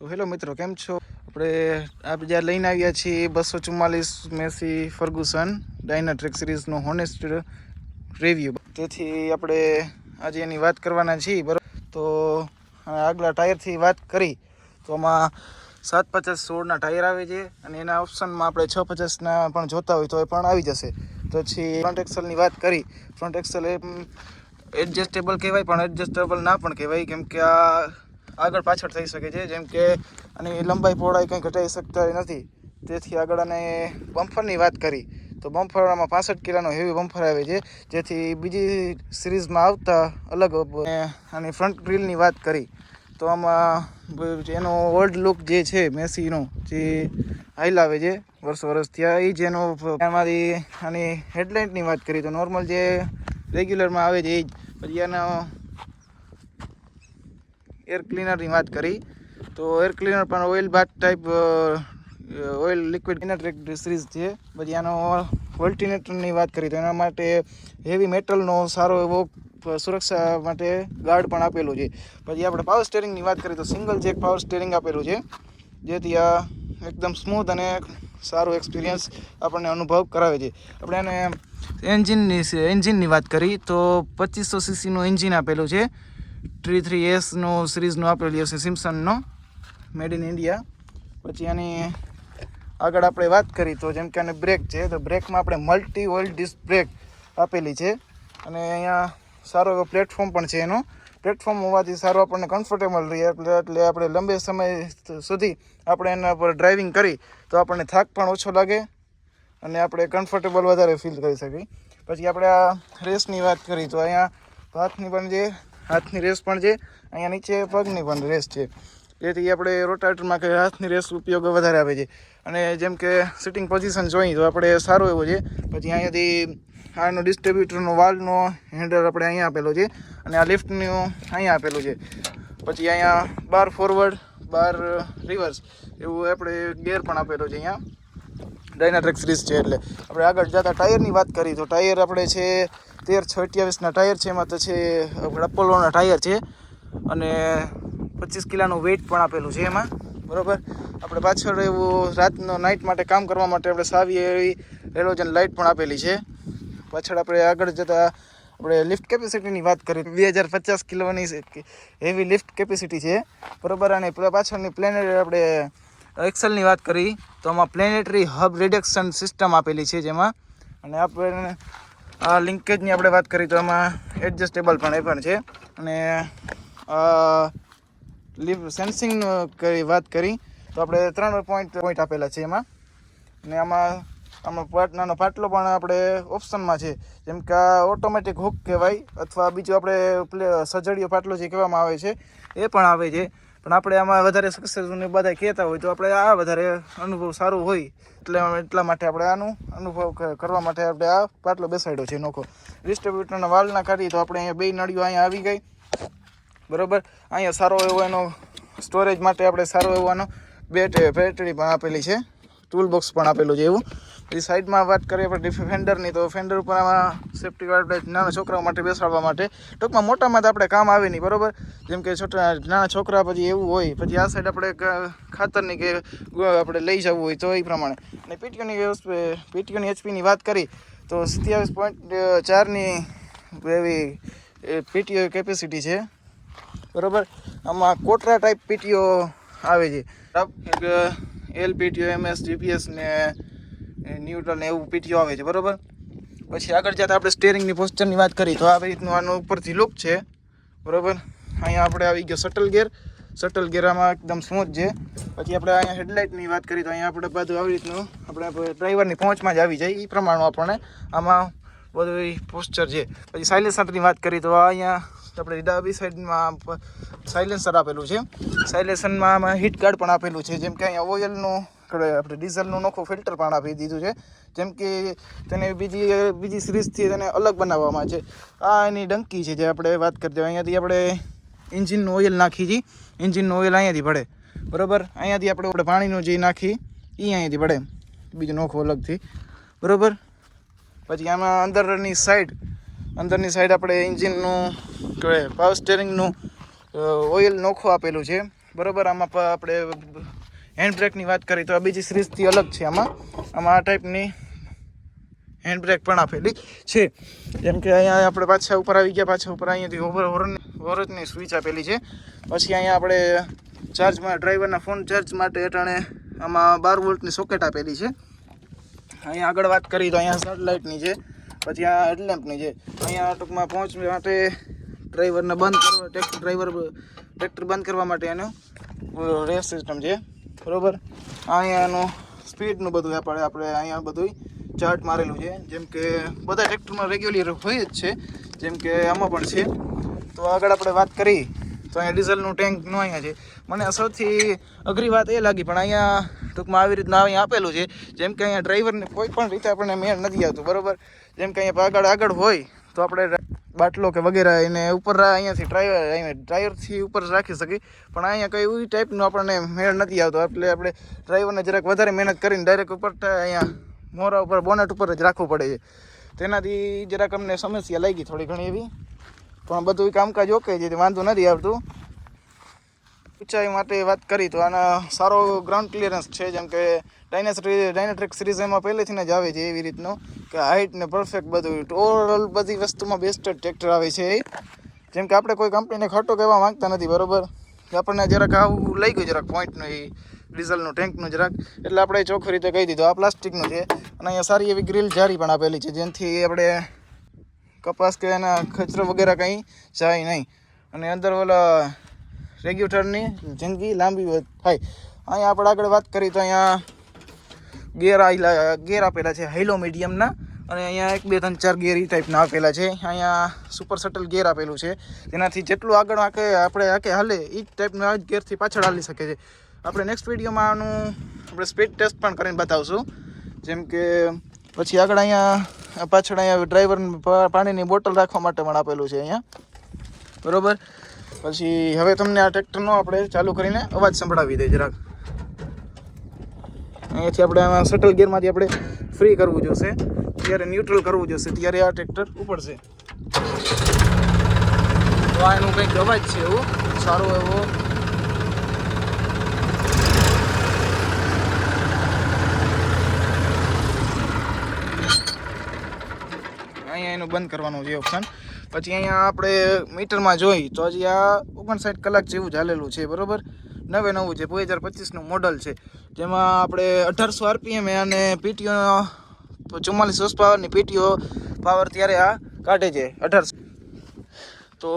તો હેલો મિત્રો, કેમ છો? આપણે આ બીજા લઈને આવ્યા છીએ બસો ચુમ્માલીસ મેસી ફર્ગુસન ડાયનાટ્રિક સિરીઝનો હોનેસ્ટ રિવ્યુ તેથી આપણે આજે એની વાત કરવાના છીએ બરાબર તો આગલા ટાયરથી વાત કરી. તો આમાં સાત પચાસ સોળના ટાયર આવે છે અને એના ઓપ્શનમાં આપણે છ પચાસના પણ જોતા હોય તો એ પણ આવી જશે. પછી ફ્રન્ટ એક્સલની વાત કરી. ફ્રન્ટ એક્સલ એ એડજસ્ટેબલ કહેવાય, પણ એડજસ્ટેબલ ના પણ કહેવાય, કેમ કે આ આગળ પાછળ થઈ શકે છે. જેમ કે આની લંબાઈ પહોળાઈ કંઈ ઘટાડી શકતા નથી. તેથી આગળ અને બમ્ફરની વાત કરી, તો બમ્ફર આમાં પાસઠ કિલાનો હેવી બમ્ફર આવે છે. જેથી બીજી સિરીઝમાં આવતા અલગ અને ફ્રન્ટ ગ્રીલની વાત કરી, તો આમાં એનો ઓલ્ડ લુક જે છે, મેસીનો જે હાઈલ આવે છે, વર્ષ વર્ષથી આ એ જેનો એમાંથી આની હેડલાઇટની વાત કરી, તો નોર્મલ જે રેગ્યુલરમાં આવે છે એ જ. પછી એનો એર ક્લીનરની વાત કરી, તો એર ક્લીનર પણ oil bath type oil liquid cleaner series છે. પછી આનો વોલ્ટિનેટરની વાત કરી, તો એના માટે હેવી મેટલનો સારો એવો સુરક્ષા માટે ગાર્ડ પણ આપેલું છે. પછી આપણે પાવર સ્ટેરિંગની વાત કરીએ તો સિંગલ જેક પાવર સ્ટેરિંગ આપેલું છે, જેથી આ એકદમ સ્મૂથ અને સારો એક્સપિરિયન્સ આપણને અનુભવ કરાવે છે. આપણે એને એન્જિનની એન્જિનની વાત કરી, તો પચીસો સીસીનું એન્જિન આપેલું છે. થ્રી થ્રી એસનું સિરીઝનું આપેલી હશે સિમ્સનનો મેડ ઇન ઇન્ડિયા પછી આની આગળ આપણે વાત કરી તો જેમ કે આને બ્રેક છે, તો બ્રેકમાં આપણે મલ્ટી ઓઇલ ડિસ્ક બ્રેક આપેલી છે. અને અહીંયા સારો એવો પ્લેટફોર્મ પણ છે એનો. પ્લેટફોર્મ હોવાથી સારું આપણને કમ્ફર્ટેબલ રહે, એટલે આપણે લંબે સમય સુધી આપણે એના પર ડ્રાઇવિંગ કરી, તો આપણને થાક પણ ઓછો લાગે અને આપણે કમ્ફર્ટેબલ વધારે ફીલ કરી શકીએ. પછી આપણે આ રેસની વાત કરી, તો અહીંયા હાથની પણ છે હાથની રેસ પણ છે. અહીંયા નીચે પગની પણ રેસ છે. જેથી આપણે રોટાટરમાં કે હાથની રેસ ઉપયોગ વધારે આવે છે. અને જેમ કે સિટિંગ પોઝિશન જોઈએ તો આપણે સારો એવો છે. પછી અહીંયાથી આનો ડિસ્ટ્રીબ્યુટરનો વાલનો હેન્ડલ આપણે અહીંયા આપેલો છે. અને આ લિફ્ટનું અહીંયા આપેલું છે. પછી અહીંયા બાર ફોરવર્ડ બાર રિવર્સ એવું આપણે ગેર પણ આપેલો છે અહીંયા. ડાયનાટ્રેક સિરીઝ છે એટલે. આપણે આગળ જતાં ટાયરની વાત કરી તો ટાયર આપણે છે તેર છ અઠ્યાવીસના ટાયર છે, એમાં તો છે અપોલોના ટાયર છે અને પચીસ કિલાનું વેઇટ પણ આપેલું છે એમાં, બરાબર? આપણે પાછળ એવું રાતનો નાઇટ માટે કામ કરવા માટે આપણે સાવી એવી હેલોજન લાઇટ પણ આપેલી છે. પાછળ આપણે આગળ જતાં આપણે લિફ્ટ કેપેસિટીની વાત કરી. બે હજાર પચાસ કિલોની હેવી લિફ્ટ કેપેસિટી છે, બરાબર? અને પાછળની પ્લેનેટ આપણે એક્સેલની વાત કરી, તો આમાં પ્લેનેટરી હબ રિડક્શન સિસ્ટમ આપેલી છે જેમાં. અને આપણે આ લિંકેજની આપણે વાત કરી તો એમાં એડજસ્ટેબલ પણ એ પણ છે. અને લીવ સેન્સિંગ કરી, વાત કરી, તો આપણે ત્રણ પોઈન્ટ પોઈન્ટ આપેલા છે એમાં. અને આમાં આમાં પાટ નાનો પાટલો પણ આપણે ઓપ્શનમાં છે. જેમ કે ઓટોમેટિક હુક કહેવાય, અથવા બીજું આપણે સજડીયો પાટલો જે કહેવામાં આવે છે, એ પણ આવે છે. પણ આપણે આમાં વધારે સક્સેસફુલ બધા કહેતા હોય તો આપણે આ વધારે અનુભવ સારો હોય. એટલે એટલા માટે આપણે આનું અનુભવ કરવા માટે આપણે આ પાટલો બેસાડ્યો છે નોખો. ડિસ્ટ્રીબ્યુટરના વાલના કાઢીએ તો આપણે અહીંયા બે નળીઓ અહીંયા આવી ગઈ. બરાબર? અહીંયા સારો એવો એનો સ્ટોરેજ માટે આપણે સારો એવો આનો બેટ બેટરી પણ આપેલી છે. ટૂલ બોક્સ પણ આપેલું છે એવું. પછી સાઈડમાં વાત કરીએ આપણે ફેન્ડરની તો ફેન્ડર ઉપર આમાં સેફ્ટી ગાર્ડ નાના છોકરાઓ માટે બેસાડવા માટે ટૂંકમાં મોટામાં તો આપણે કામ આવે નહીં, બરોબર? જેમ કે છોટા, નાના છોકરા પછી એવું હોય, પછી આ સાઈડ આપણે ખાતરની કે આપણે લઈ જવું હોય તો એ પ્રમાણે. અને પીટીઓની પીટીઓની એચપીની વાત કરી, તો સત્યાવીસ પોઈન્ટ ચારની એવી પીટીઓ કેપેસિટી છે, બરાબર? આમાં કોટરા ટાઈપ પીટીઓ આવે છે. એલ પીટીઓ એમએસ જીપીએસ ને ન્યુટ્રલ ને એવું પીટીઓ આવે છે, બરાબર? પછી આગળ જતાં આપણે સ્ટેરિંગની પોસ્ચરની વાત કરી, તો આવી રીતનું આનું ઉપરથી લુક છે, બરાબર? અહીંયા આપણે આવી ગયો શટલ ગેર શટલ ગેર આમાં એકદમ સ્મૂથ છે. પછી આપણે અહીંયા હેડલાઇટની વાત કરીએ તો અહીંયા આપણે બધું આવી રીતનું આપણે ડ્રાઈવરની પહોંચમાં જ આવી જાય એ પ્રમાણમાં આપણને આમાં બધું પોસ્ચર છે. પછી સાયલેન્સરની વાત કરીએ તો અહીંયા આપણે ડાબી સાઈડમાં સાયલેન્સર આપેલું છે. સાયલેન્સરમાં હીટ કાર્ડ પણ આપેલું છે, જેમ કે અહીંયા ઓઇલનું આપણે ડીઝલનું નોખું ફિલ્ટર પણ આપી દીધું છે. જેમ કે તેને બીજી બીજી સિરીઝથી તેને અલગ બનાવવામાં છે. આ એની ડંકી છે જે આપણે વાત કરતી અહીંયાથી આપણે એન્જિનનું ઓઇલ નાખી છીએ એન્જિનનું ઓઇલ અહીંયાથી પડે બરાબર? અહીંયાથી આપણે આપણે પાણીનું જે નાખી એ અહીંયાથી પડે બીજું નોખું અલગથી. બરાબર? પછી આમાં અંદરની સાઈડ અંદરની સાઈડ આપણે એન્જિનનું કહેવાય પાવર સ્ટેરિંગનું ઓઇલ નોખું આપેલું છે. બરાબર? આમાં આપણે હેન્ડ બ્રેકની વાત કરીએ તો આ બીજી સિરીઝથી અલગ છે આમાં. આમાં આ ટાઈપની હેન્ડ બ્રેક પણ આપેલી છે. જેમ કે અહીંયા આપણે પાછા ઉપર આવી ગયા, પાછા ઉપર અહીંયાથી ઓવર હોરન હોરજની સ્વિચ આપેલી છે. પછી અહીંયા આપણે ચાર્જમાં ડ્રાઈવરના ફોન ચાર્જ માટે અટાણે આમાં બાર વોલ્ટની સોકેટ આપેલી છે. અહીંયા આગળ વાત કરીએ તો અહીંયા સેટેલાઇટની છે, પછી આ હેડલેમ્પની છે. અહીંયા ટૂંકમાં પહોંચવા માટે ડ્રાઈવરને બંધ કરવા ટ્રેક્ટર ડ્રાઈવર ટ્રેક્ટર બંધ કરવા માટે એનો રેસ સિસ્ટમ છે. બરોબર? અહીંયાનું સ્પીડનું બધું આપણે આપણે અહીંયા બધું ચાર્ટ મારેલું છે. જેમ કે બધા ટ્રેક્ટરમાં રેગ્યુલર હોય જ છે. જેમ કે આમાં પણ છે. તો આગળ આપણે વાત કરી તો અહીંયા ડીઝલનું ટેન્કનું અહીંયા છે. મને સૌથી અઘરી વાત એ લાગી, પણ અહીંયા ટૂંકમાં આવી રીતના અહીંયા આપેલું છે. જેમ કે અહીંયા ડ્રાઈવરને કોઈ પણ રીતે આપણને મેળ નથી આવતું, બરાબર? જેમ કે અહીંયા આગળ આગળ હોય, તો આપણે બાટલો કે વગેરે એને ઉપર અહીંયાથી ડ્રાઈવર અહીંયા ડ્રાઈવરથી ઉપર રાખી શકી. પણ અહીંયા કંઈ એવી ટાઈપનું આપણને મેળ નથી આવતો. એટલે આપણે ડ્રાઈવરને જરાક વધારે મહેનત કરીને ડાયરેક્ટ ઉપર અહીંયા મોરા ઉપર બોનેટ ઉપર જ રાખવું પડે છે. તેનાથી જરાક અમને સમસ્યા લાગી થોડી ઘણી એવી. પણ બધું કામકાજ ઓકે છે વાંધો નથી આવતું. ઊંચાઈ માટે વાત કરી તો આના સારો ગ્રાઉન્ડ ક્લિયરન્સ છે, જેમ કે ડાયનેસ ડાયનેટ્રિક સિરીઝ એમાં પહેલેથી જ આવે છે એવી રીતનો. કે હાઇટ ને પરફેક્ટ બધું. ઓવરઓલ બધી વસ્તુમાં બેસ્ટ ટ્રેક્ટર આવે છે જેમ કે આપણે કોઈ કંપનીને ખોટો કહેવા માંગતા નથી, બરાબર? આપણને જરાક આવું લઈ ગયું જરાક પોઈન્ટનું એ ડીઝલનું ટેન્કનું જરાક. એટલે આપણે ચોખ્ખી રીતે કહી દીધું. આ પ્લાસ્ટિકનું છે. અને અહીંયા સારી એવી ગ્રીલ જારી પણ આપેલી છે, જેનાથી આપણે કપાસ કે એના ખચરો વગેરે કંઈ જાય નહીં. અને અંદર ઓલા રેગ્યુલેટરની જિંદગી લાંબી થાય. અહીંયા આપણે આગળ વાત કરીએ તો અહીંયા ગેર આવેલા ગેર આપેલા છે હાઈલો મીડિયમના. અને અહીંયા એક, બે, ત્રણ, ચાર ગેર એ ટાઈપના આપેલા છે. અહીંયા સુપર સટલ ગેર આપેલું છે. તેનાથી જેટલું આગળ આકે, આપણે આકે, હાલે એ જ ટાઈપના ગેરથી પાછળ હાલી શકે છે. આપણે નેક્સ્ટ વિડીયોમાં આનું, આપણે સ્પીડ ટેસ્ટ પણ કરીને બતાવશું. જેમ કે, પછી આગળ અહીંયા, પાછળ અહીંયા ડ્રાઈવર પાણીની બોટલ રાખવા માટે પણ આપેલું છે અહીંયા. બરાબર? પછી હવે તમને આ ટ્રેક્ટરનો આપણે ચાલુ કરીને અવાજ સંભળાવી દઈએ જરાક. અહીંયાથી આપણે આમાં શટલ ગિયરમાંથી આપણે ફ્રી કરવું જોશે. ત્યારે ન્યુટ્રલ કરવું જોશે, ત્યારે આ ટ્રેક્ટર ઉપડશે તો આ એનું કંઈક અવાજ છે એવું. સારો એવો. અહીંયા એનું બંધ કરવાનું છે ઓપ્શન પછી અહીંયા આપણે મીટરમાં જોઈ તો હજી આ ઓગણસાઠ કલાક જેવું ચાલેલું છે, બરોબર? નવે નવું છે બે હજાર પચીસનું મોડલ છે. જેમાં આપણે અઢારસો આરપીએમ અને પીટીઓ ચુમ્માલીસ હોર્સ પાવરની પીટીઓ પાવર ત્યારે આ કાઢે છે, અઢારસો. તો